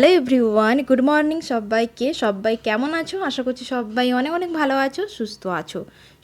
Hello everyone good morning সবাইকে। সবাই কেমন আছো? আশা করছি সবাই অনেক অনেক ভালো আছো, সুস্থ আছো।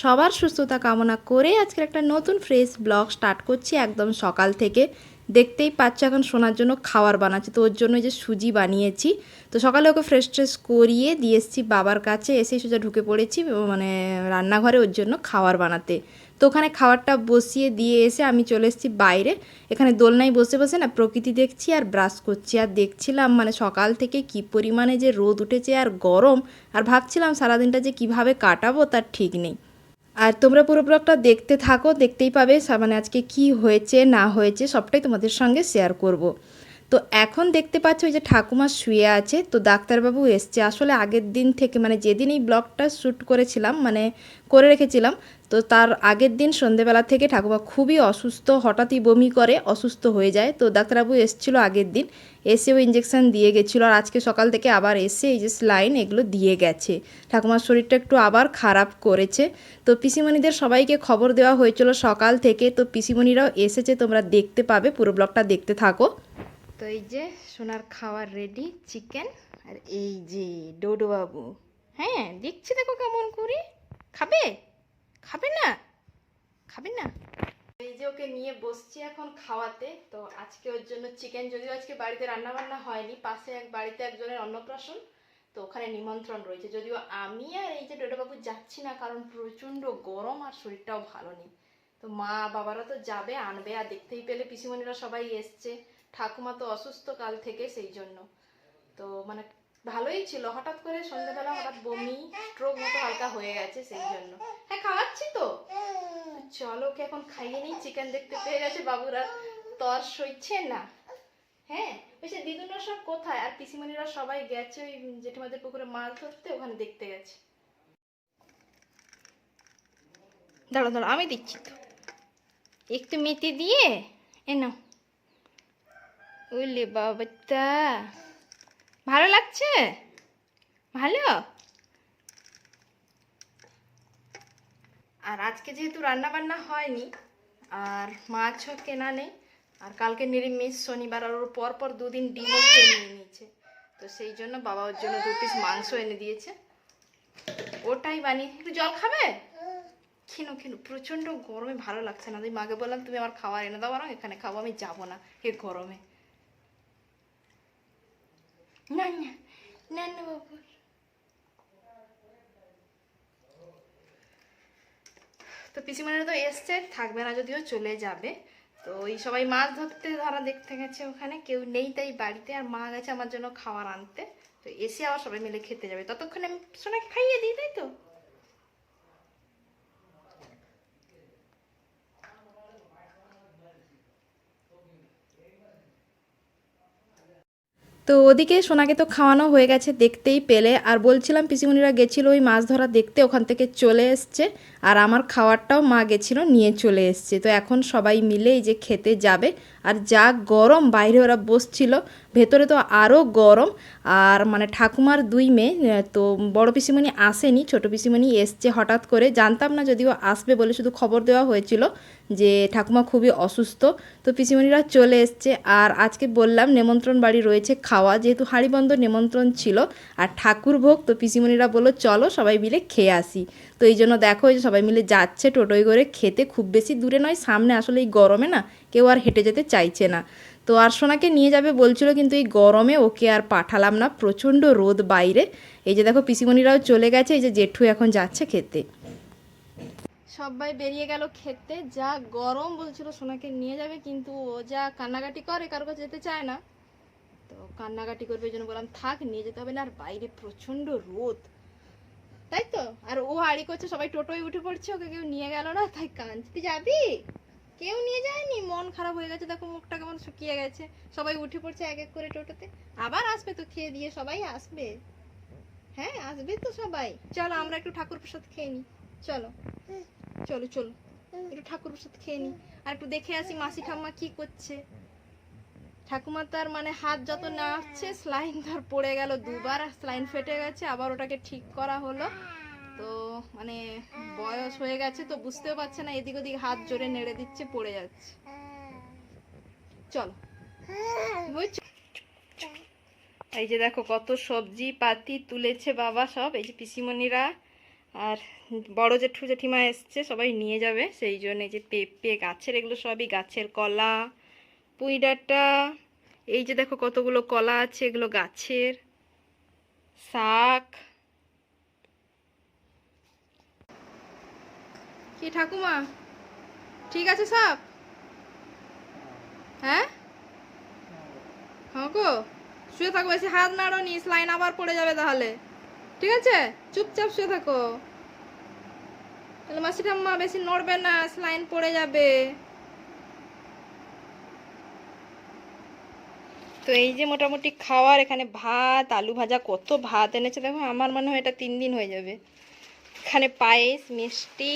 সবার সুস্থতা কামনা করে আজকের একটা নতুন ফ্রেশ ব্লগ স্টার্ট করছি একদম সকাল থেকে। দেখতেই পাচ্ছ এখন শোনার জন্য খাবার বানাচ্ছে, তো ওর জন্য যে সুজি বানিয়েছি। তো সকালে ওকে ফ্রেশ ট্রেশ করিয়ে দিয়ে এসেছি বাবার কাছে, এসে সোজা ঢুকে পড়েছি মানে রান্নাঘরে ওর জন্য খাবার বানাতে। তো ওখানে খাবারটা বসিয়ে দিয়ে এসে আমি চলে এসেছি বাইরে। এখানে দোলনায় বসে বসে না প্রকৃতি দেখছি আর ব্রাশ করছি। আর দেখছিলাম মানে সকাল থেকে কি পরিমাণে যে রোদ উঠেছে আর গরম। আর ভাবছিলাম সারাদিনটা যে কীভাবে কাটাবো তার ঠিক নেই। আর তোমরা পুরো ব্লগটা দেখতে থাকো, দেখতেই পাবে মানে আজকে কি হয়েছে, না হয়েছে সবটাই তোমাদের সঙ্গে শেয়ার করব। তো এখন দেখতে পাচ্ছ ওই যে ঠাকুমা শুয়ে আছে, তো ডাক্তারবাবু এসছে। আসলে আগের দিন থেকে মানে যেদিন এই ব্লগটা শ্যুট করেছিলাম মানে করে রেখেছিলাম, তো তার আগের দিন সন্ধেবেলা থেকে ঠাকুমা খুবই অসুস্থ, হঠাৎই বমি করে, অসুস্থ হয়ে যায়। তো ডাক্তারবাবু এসেছিল আগের দিন এসেও ইঞ্জেকশন দিয়ে গেছিল, আর আজকে সকাল থেকে আবার এসে এই যে স্লাইন এগুলো দিয়ে গেছে। ঠাকুমার শরীরটা একটু আবার খারাপ করেছে। তো পিসিমণিদের সবাইকে খবর দেওয়া হয়েছিল সকাল থেকে, তো পিসিমণিরাও এসেছে, তোমরা দেখতে পাবে, পুরো ব্লগটা দেখতে থাকো। তো এই যে সোনার খাওয়ার রেডি চিকেন আর এই যে ডোডো বাবু হ্যাঁ দেখছি দেখো কেমন করি। খাবে? খাবে না? খাবে না? এই যে ওকে নিয়ে বসছি এখন খাওয়াতে। তো আজকে ওর জন্য চিকেন যদিও আজকে বাড়িতে রান্না বান্না হয়নি, পাশে এক বাড়িতে একজনের অন্নপ্রাশন, তো ওখানে নিমন্ত্রণ রয়েছে। যদিও আমি আর এই যে ডোডোবাবু যাচ্ছি না, কারণ প্রচণ্ড গরম আর শরীরটাও ভালো নেই। তো মা বাবারা তো যাবে, আনবে, আর দেখতেই পেলে পিসিমণিরা সবাই এসছে। ঠাকুমা তো অসুস্থ কাল থেকে সেই জন্য। তো মানে ভালোই ছিল। হঠাৎ করে সন্ধ্যাবেলা হঠাৎ বমি স্ট্রোক মতো হালকা হয়ে গেছে সেই জন্য। হ্যাঁ খাওয়াচ্ছি তো। চলো ওকে এখন খাইয়ে নিই। চিকেন দেখতে পেয়ে গেছে বাবুরা। তর সইছে না। হ্যাঁ ওই সে দিদুরা সব কোথায়? আর পিসিমণিরা সবাই গেছে ওই জেঠিমাদের পুকুরে মাছ ধরতে, ওখানে দেখতে গেছে। দাঁড়া দাঁড়া আমি দিচ্ছি তো। একটু মেতে দিয়ে এ নাও। ওলে বাবাটা ভালো লাগছে? ভালো? আর আজকে যেহেতু রান্না বান্না হয়নি, আর মাছও কেনা নেই, আর কালকে নিরামিষ, শনিবার, আর ওর পর পর দুদিন ডিমও খেয়ে নিয়ে নিয়েছে। তো সেই জন্য বাবা ওর জন্য দু পিস মাংস এনে দিয়েছে। ওটাই বানিয়ে একটু জল খাবে? খেনো খেনো। প্রচণ্ড গরমে ভালো লাগছে না। আমি মাকে বললাম, তুমি আমার খাবার এনে দাও বরং এখানে খাব, আমি যাব না। এ গরমে। না না না না বাবু তো পিসিমানের তো এসছে, থাকবে না যদিও, চলে যাবে। তো ওই সবাই মাছ ধরতে ধরা দেখতে গেছে ওখানে, কেউ নেই তাই বাড়িতে, আর মা গেছে আমার জন্য খাবার আনতে। তো এসে আবার সবাই মিলে খেতে যাবে। ততক্ষণে আমি সোনাকে খাইয়ে দিই, তাই তো? তো ওদিকে সোনাকে তো খাওয়ানো হয়ে গেছে দেখতেই পেলে। আর বলছিলাম পিসিমণিরা গেছিল ওই মাছ ধরা দেখতে, ওখান থেকে চলে এসছে। আর আমার খাওয়ারটাও মা গেছিল, নিয়ে চলে এসছে। তো এখন সবাই মিলে এই যে খেতে যাবে। আর যা গরম বাইরে ওরা বসছিল, ভেতরে তো আরও গরম। আর মানে ঠাকুমার দুই মেয়ে তো বড় পিসিমণি আসেনি, ছোট পিসিমণি এসছে হঠাৎ করে। জানতাম না যদিও আসবে বলে শুধু খবর দেওয়া হয়েছিল যে ঠাকুমা খুবই অসুস্থ। তো পিসিমণিরা চলে এসছে আর আজকে বললাম নেমন্ত্রণ বাড়ি রয়েছে খাওয়া। যেহেতু হাঁড়িবন্ধ নেমন্ত্রণ ছিল আর ঠাকুর ভোগ তো পিসিমণিরা বলল, চলো সবাই মিলে খেয়ে আসি। তো এই জন্য দেখো যে সবাই মিলে যাচ্ছে টোটোয় করে খেতে, খুব বেশি দূরে নয়, সামনে আসলে এই গরমে না কেউ আর হেঁটে যেতে চাইছে না। তো আর সোনাকে নিয়ে যাবে বলছিল কিন্তু এই গরমে ওকে আর পাঠালাম না, প্রচণ্ড রোদ বাইরে। এই যে দেখো পিসিমণিরাও চলে গেছে, এই যে জেঠু এখন যাচ্ছে খেতে। সবাই বেরিয়ে গেল খেতে, যা গরম বলছিল সোনাকে নিয়ে যাবে কিন্তু ও যা কান্নাকাটি করে কারও কাছে যেতে চায় না। তো কান্নাকাটি করবে জন্য বললাম, থাক, নিয়ে যেতে হবে না, আর বাইরে প্রচণ্ড রোদ। তাই তো? আর ও হাড়ি করছে, সবাই টোটোয় উঠে পড়ছে, ওকে কেউ নিয়ে গেল না, তাই কাঁদছে তুই যাবি? কেউ নিয়ে যায়নি? মন খারাপ হয়ে গেছে, দেখো মুখটা কেমন শুকিয়ে গেছে। সবাই উঠে পড়ছে এক এক করে টোটোতে। আবার আসবে তো, খেয়ে দিয়ে সবাই আসবে। হ্যাঁ আসবে তো সবাই। চলো, আমরা একটু ঠাকুর প্রসাদ খেয়ে নিই চলো। চলো চলো। একটু ঠাকুর প্রসাদ খেয়ে নিই আর একটু দেখে আসি মাসি ঠাম্মা কি করছে। ঠাকুমা তার মানে হাত যত না আসছে স্লাইন ধর পড়ে গেল দুবার স্লাইন ফেটে গেছে, আবার ওটাকে ঠিক করা হলো। তো মানে বয়স হয়ে গেছে তো বুঝতেও পারছে না, এদিক ওদিক হাত জোরে নেড়ে দিচ্ছে, পড়ে যাচ্ছে। চলো। এই যে দেখো কত সবজি পাতি তুলেছে বাবা সব, এই যে পিসিমণিরা আর বড় জেঠু জেঠিমা এসছে, সবাই নিয়ে যাবে, সেই জন্য এই যে পেঁপে গাছের, এগুলো সবই গাছের কলা পুঁই এই যে দেখো কতগুলো কলা আছে, এগুলো গাছের। শাক। কি ঠাকুমা? ঠিক আছে সব? হ্যাঁ? হ্যাঁ গো, শুয়ে থাকো, বেশি হাত নাড়ো নি আবার পড়ে যাবে তাহলে। ঠিক আছে? চুপচাপ শুয়ে থাকো। তাহলে মাসি ঠাম্মা বেশি নড়বে না স্লাইন পড়ে যাবে। তো এই যে মোটামুটি খাওয়ার এখানে ভাত, আলু ভাজা, কত ভাত এনেছে দেখো, আমার মনে হয় এটা তিন দিন হয়ে যাবে। এখানে পায়েস, মিষ্টি,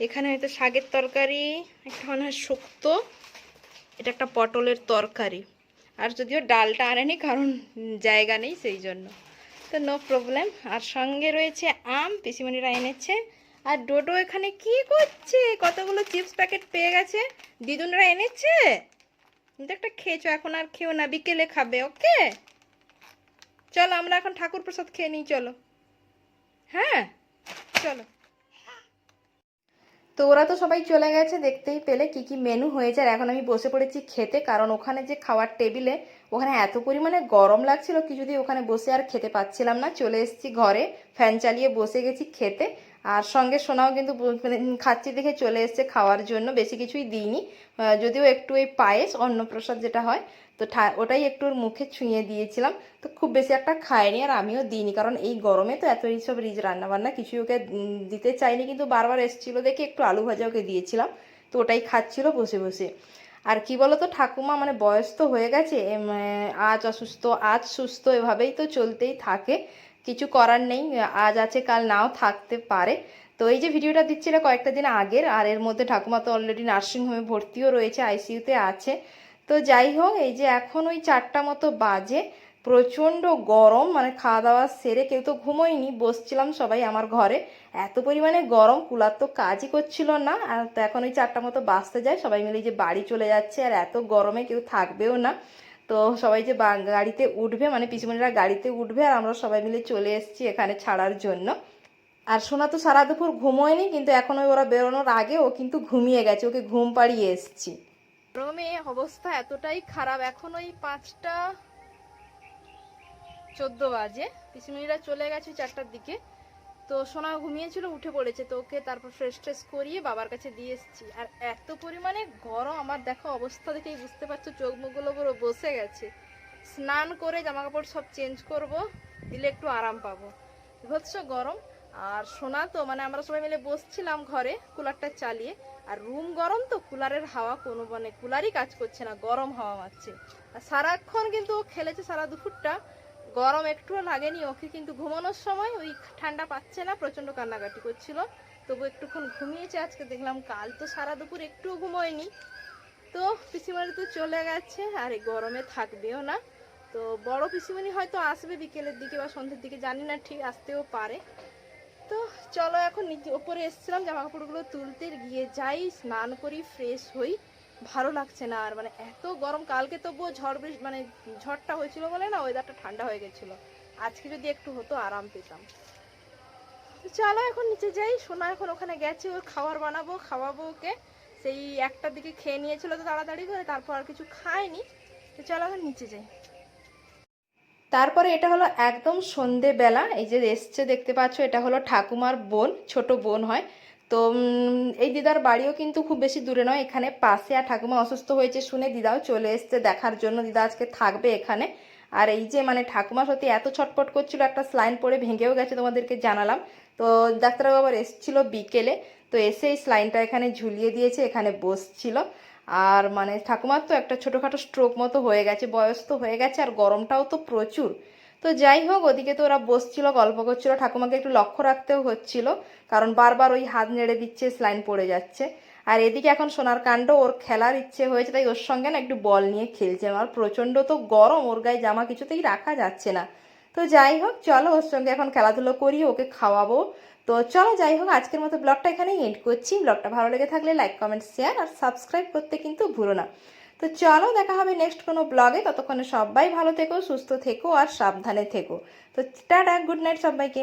এখানে হয়তো শাকের তরকারি, একটা মনে হয় শুক্তো, এটা একটা পটলের তরকারি। আর যদিও ডালটা আনেনি, কারণ জায়গা নেই সেই জন্য। তো নো প্রবলেম আর সঙ্গে রয়েছে আম, পিসিমণিরা এনেছে। আর ডোডো এখানে কি করছে? কতগুলো চিপস প্যাকেট পেয়ে গেছে? দিদুনরা এনেছে? কিন্তু একটা খেয়েছো, এখন আর খেও না, বিকেলে খাবে, ওকে? চলো, আমরা এখন ঠাকুর প্রসাদ খেয়ে নিই, চলো। হ্যাঁ চলো। তো ওরা তো সবাই চলে গেছে, দেখতেই পেলে কি কি মেনু হয়েছে, আর এখন আমি বসে পড়েছি খেতে, কারণ ওখানে যে খাওয়ার টেবিলে ওখানে এত পরিমাণে গরম লাগছিল কিছুতেই ওখানে বসে আর খেতে পাচ্ছিলাম না। চলে এসেছি ঘরে ফ্যান চালিয়ে বসে গেছি খেতে। আর সঙ্গে সোনাও কিন্তু মানে খাচ্ছি দেখে চলে এসেছে খাওয়ার জন্য, বেশি কিছুই দিইনি। যদিও একটু এই পায়েস, অন্নপ্রসাদ যেটা হয়, তো ওটাই একটু ওর মুখে ছুঁয়ে দিয়েছিলাম। তো খুব বেশি একটা খায়নি আর আমিও দিইনি, কারণ এই গরমে তো এত এইসব রিচ রান্নাবান্না কিছুই ওকে দিতে চাইনি। কিন্তু বারবার এসেছিল দেখে একটু আলু ভাজা ওকে দিয়েছিলাম, তো ওটাই খাচ্ছিল বসে বসে। আর কি বলতো, ঠাকুমা মানে বয়স তো হয়ে গেছে আজ অসুস্থ, আজ সুস্থ, এভাবেই তো চলতেই থাকে। কিছু করার নেই, আজ আছে, কাল নাও থাকতে পারে। তো এই যে ভিডিওটা দিচ্ছিল কয়েকটা দিন আগের, আর এর মধ্যে ঠাকুমা তো অলরেডি নার্সিংহোমে ভর্তিও রয়েছে আইসিইউতে আছে। তো যাই হোক, এই যে এখন ওই চারটা মতো বাজে, প্রচণ্ড গরম মানে খাওয়া দাওয়া সেরে কেউ তো ঘুমোয়নি, বসছিলাম সবাই আমার ঘরে। এত পরিমাণে গরম, কুলার তো কাজই করছিল না, আর তো এখন ওই চারটা মতো বাজতে যায়, সবাই মিলে যে বাড়ি চলে যাচ্ছে, আর এত গরমে কেউ থাকবেও না। তো সবাই যে গাড়িতে উঠবে মানে পিসুমণিরা গাড়িতে উঠবে আর আমরা সবাই মিলে চলে এসেছি এখানে ছাড়ার জন্য। আর সোনা তো সারা দুপুর ঘুমোয়নি, কিন্তু এখন ওই ওরা বেরোনোর আগে ও কিন্তু ঘুমিয়ে গেছে, ওকে ঘুম পাড়িয়ে এসেছি। গরমে অবস্থা এতটাই খারাপ, এখন ওই পাঁচটা চোদ্দ বাজে, পিসিমণিরা চলে গেছে চারটার দিকে। তো সোনা ঘুমিয়েছিল, উঠে পড়েছে। তো ওকে তারপর ফ্রেশ ট্রেশ করিয়ে বাবার কাছে দিয়ে এসেছি। আর এত পরিমাণে গরম, আমার দেখো অবস্থা দেখেই বুঝতে পারছ, চোখ মুখগুলো পুরো বসে গেছে। স্নান করে জামা কাপড় সব চেঞ্জ করব, দিলে একটু আরাম পাবো। বিভৎস গরম? আর সোনা তো মানে আমরা সবাই মিলে বসছিলাম ঘরে কুলারটা চালিয়ে। আর রুম গরম তো কুলারের হাওয়া কোনো মানে কুলারই কাজ করছে না, গরম হাওয়া মারছে। আর সারাক্ষণ কিন্তু ও খেলেছে সারা দুপুরটা। গরম একটুও লাগেনি, ওকে কিন্তু ঘুমানোর সময় ওই ঠান্ডা পাচ্ছে না প্রচণ্ড কান্নাকাটি করছিল। তবু একটুক্ষণ ঘুমিয়েছে, আজকে দেখলাম কাল তো সারা দুপুর একটুও ঘুমোয়নি। তো পিসিমারি তো চলে গেছে, আর এই গরমে থাকবেও না। তো বড় পিসিমণি হয়তো আসবে বিকেলের দিকে বা সন্ধ্যের দিকে, জানি না, ঠিক আসতেও পারে। তো চলো এখন ওপরে এসেছিলাম জামা কাপড়গুলো তুলতে গিয়ে যাই, স্নান করি ফ্রেশ হই। ভালো লাগছে না আর মানে এত গরম, কালকে তবুও ঝড় বৃষ্টি মানে ঝড়টা হয়েছিল বলে না ওয়েদারটা ঠান্ডা হয়ে গেছিল। আজকে যদি একটু হতো, আরাম পেতাম। চলো এখন নিচে যাই, সোনা এখন ওখানে গেছে, ওর খাবার বানাবো, খাওয়াবো ওকে। সেই একটার দিকে খেয়ে নিয়েছিল তো তাড়াতাড়ি করে, তারপর আর কিছু খায়নি। তো চলো এখন নিচে যাই। তারপরে এটা হলো একদম সন্ধেবেলা, এই যে এসছে দেখতে পাচ্ছ, এটা হলো ঠাকুমার বোন, ছোট বোন হয়। তো এই দিদার বাড়িও কিন্তু খুব বেশি দূরে নয়, এখানে পাশে। আর ঠাকুমা অসুস্থ হয়েছে শুনে দিদাও চলে এসছে দেখার জন্য। দিদা আজকে থাকবে এখানে। আর এই যে মানে ঠাকুমা সত্যি এত ছটপট করছিল, একটা স্লাইন পরে ভেঙেও গেছে তোমাদেরকে জানালাম। তো, ডাক্তারবাবু আবার এসছিল বিকেলে, তো এসে এই স্লাইনটা এখানে ঝুলিয়ে দিয়েছে, এখানে বসছিল। আর মানে ঠাকুমার তো একটা ছোটোখাটো স্ট্রোক মতো হয়ে গেছে, বয়স তো হয়ে গেছে, আর গরমটাও তো প্রচুর। তো যাই হোক, ওদিকে তো ওরা বসছিল, গল্প করছিল। ঠাকুমাকে একটু লক্ষ্য রাখতেও হচ্ছিল, কারণ বারবার ওই হাত নেড়ে দিচ্ছে স্লাইন পড়ে যাচ্ছে। আর এদিকে এখন সোনার কাণ্ড, ওর খেলার ইচ্ছে হয়েছে, তাই ওর সঙ্গে না একটু বল নিয়ে খেলছে। আর প্রচণ্ড তো গরম, ওর গায়ে জামা কিছুতেই রাখা যাচ্ছে না। তো যাই হোক, চলো ওর সঙ্গে এখন খেলাধুলো করি, ওকে খাওয়াবো। তো চলো যাই হোক, আজকের মতো ব্লগটা এখানেই এন্ড করছি। ব্লগটা ভালো লেগে থাকলে লাইক কমেন্ট শেয়ার আর সাবস্ক্রাইব করতে কিন্তু ভুলো না। তো চলো, দেখা হবে নেক্সট কোনো ব্লগে ততক্ষণে সবাই ভালো থেকো, সুস্থ থেকো, আর সাবধানে থেকো। তো টাটা গুড নাইট সবাইকে।